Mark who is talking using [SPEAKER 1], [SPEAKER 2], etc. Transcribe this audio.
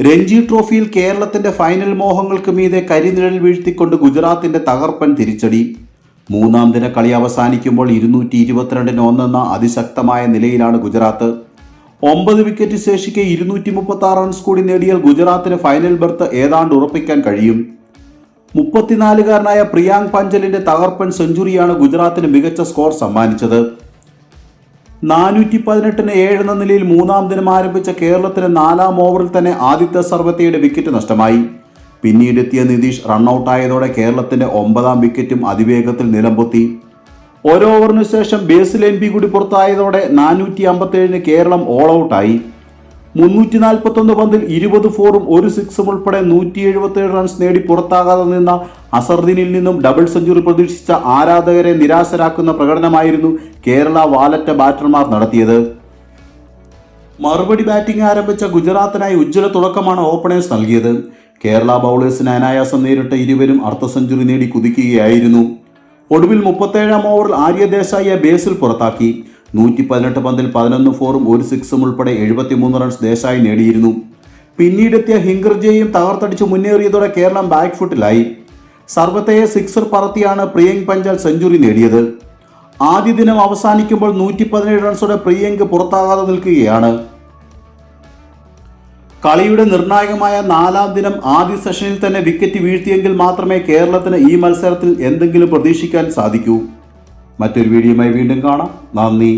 [SPEAKER 1] രഞ്ജി ട്രോഫിയിൽ കേരളത്തിന്റെ ഫൈനൽ മോഹങ്ങൾക്ക് മീതെ കരിനിഴൽ വീഴ്ത്തിക്കൊണ്ട് ഗുജറാത്തിന്റെ തകർപ്പൻ തിരിച്ചടി. മൂന്നാം ദിന കളി അവസാനിക്കുമ്പോൾ ഇരുന്നൂറ്റി ഇരുപത്തിരണ്ടിന് ഒന്നെന്ന അതിശക്തമായ നിലയിലാണ് ഗുജറാത്ത്. ഒമ്പത് വിക്കറ്റ് ശേഷിക്കെ ഇരുന്നൂറ്റി മുപ്പത്തി ആറ് റൺസ് കൂടി നേടിയാൽ ഗുജറാത്തിന് ഫൈനൽ ബർത്ത് ഏതാണ്ട് ഉറപ്പിക്കാൻ കഴിയും. മുപ്പത്തിനാലുകാരനായ പ്രിയാങ് പഞ്ചലിന്റെ തകർപ്പൻ സെഞ്ചുറിയാണ് ഗുജറാത്തിന് മികച്ച സ്കോർ സമ്മാനിച്ചത്. നാനൂറ്റി പതിനെട്ടിന് ഏഴ് എന്ന നിലയിൽ മൂന്നാം ദിനം ആരംഭിച്ച കേരളത്തിന് നാലാം ഓവറിൽ തന്നെ ആദിത്യ സർവത്തയുടെ വിക്കറ്റ് നഷ്ടമായി. പിന്നീട് എത്തിയ നിതീഷ് റണ്ണൌട്ടായതോടെ കേരളത്തിന്റെ ഒമ്പതാം വിക്കറ്റും അതിവേഗത്തിൽ നിലംപൊത്തി. ഒരു ഓവറിനു ശേഷം ബേസിൽ എം പി കൂടി പുറത്തായതോടെ നാനൂറ്റി അമ്പത്തേഴിന് കേരളം ഓൾ ഔട്ടായി മുന്നൂറ്റി നാൽപ്പത്തൊന്ന് പന്തിൽ ഇരുപത് ഫോറും ഒരു സിക്സും ഉൾപ്പെടെ നൂറ്റി എഴുപത്തേഴ് റൺസ് നേടി പുറത്താകാതെ നിന്ന അസർദീനിൽ നിന്നും ഡബിൾ സെഞ്ചുറി പ്രതീക്ഷിച്ച ആരാധകരെ നിരാശരാക്കുന്ന പ്രകടനമായിരുന്നു കേരള വാലറ്റ ബാറ്റർമാർ നടത്തിയത്. മറുപടി ബാറ്റിംഗ് ആരംഭിച്ച ഗുജറാത്തിനായി ഉജ്ജ്വല തുടക്കമാണ് ഓപ്പണേഴ്സ് നൽകിയത്. കേരള ബൗളേഴ്സിന് അനായാസം നേരിട്ട ഇരുവരും അർദ്ധ സെഞ്ചുറി നേടി കുതിക്കുകയായിരുന്നു. ഒടുവിൽ മുപ്പത്തേഴാം ഓവറിൽ ആര്യ ദേശായിയെ ബേസിൽ പുറത്താക്കി. നൂറ്റി പതിനെട്ട് പന്തിൽ പതിനൊന്ന് ഫോറും ഒരു സിക്സും ഉൾപ്പെടെ എഴുപത്തിമൂന്ന് റൺസ് ദേശായി നേടിയിരുന്നു. പിന്നീടെത്തിയ ഹിംഗർജയും തകർത്തടിച്ച് മുന്നേറിയതോടെ കേരളം ബാക്ക് ഫുട്ടിലായി സർവത്തയെ സിക്സർ പറത്തിയാണ് പ്രിയങ്ക് പഞ്ചാൽ സെഞ്ചുറി നേടിയത്. ആദ്യ ദിനം അവസാനിക്കുമ്പോൾ നൂറ്റി പതിനേഴ് റൺസോടെ പ്രിയങ്ക് പുറത്താകാതെ നിൽക്കുകയാണ്. കളിയുടെ നിർണായകമായ നാലാം ദിനം ആദ്യ സെഷനിൽ തന്നെ വിക്കറ്റ് വീഴ്ത്തിയെങ്കിൽ മാത്രമേ കേരളത്തിന് ഈ മത്സരത്തിൽ എന്തെങ്കിലും പ്രതീക്ഷിക്കാൻ സാധിക്കൂ. മറ്റൊരു വീഡിയോയുമായി വീണ്ടും കാണാം. നന്ദി.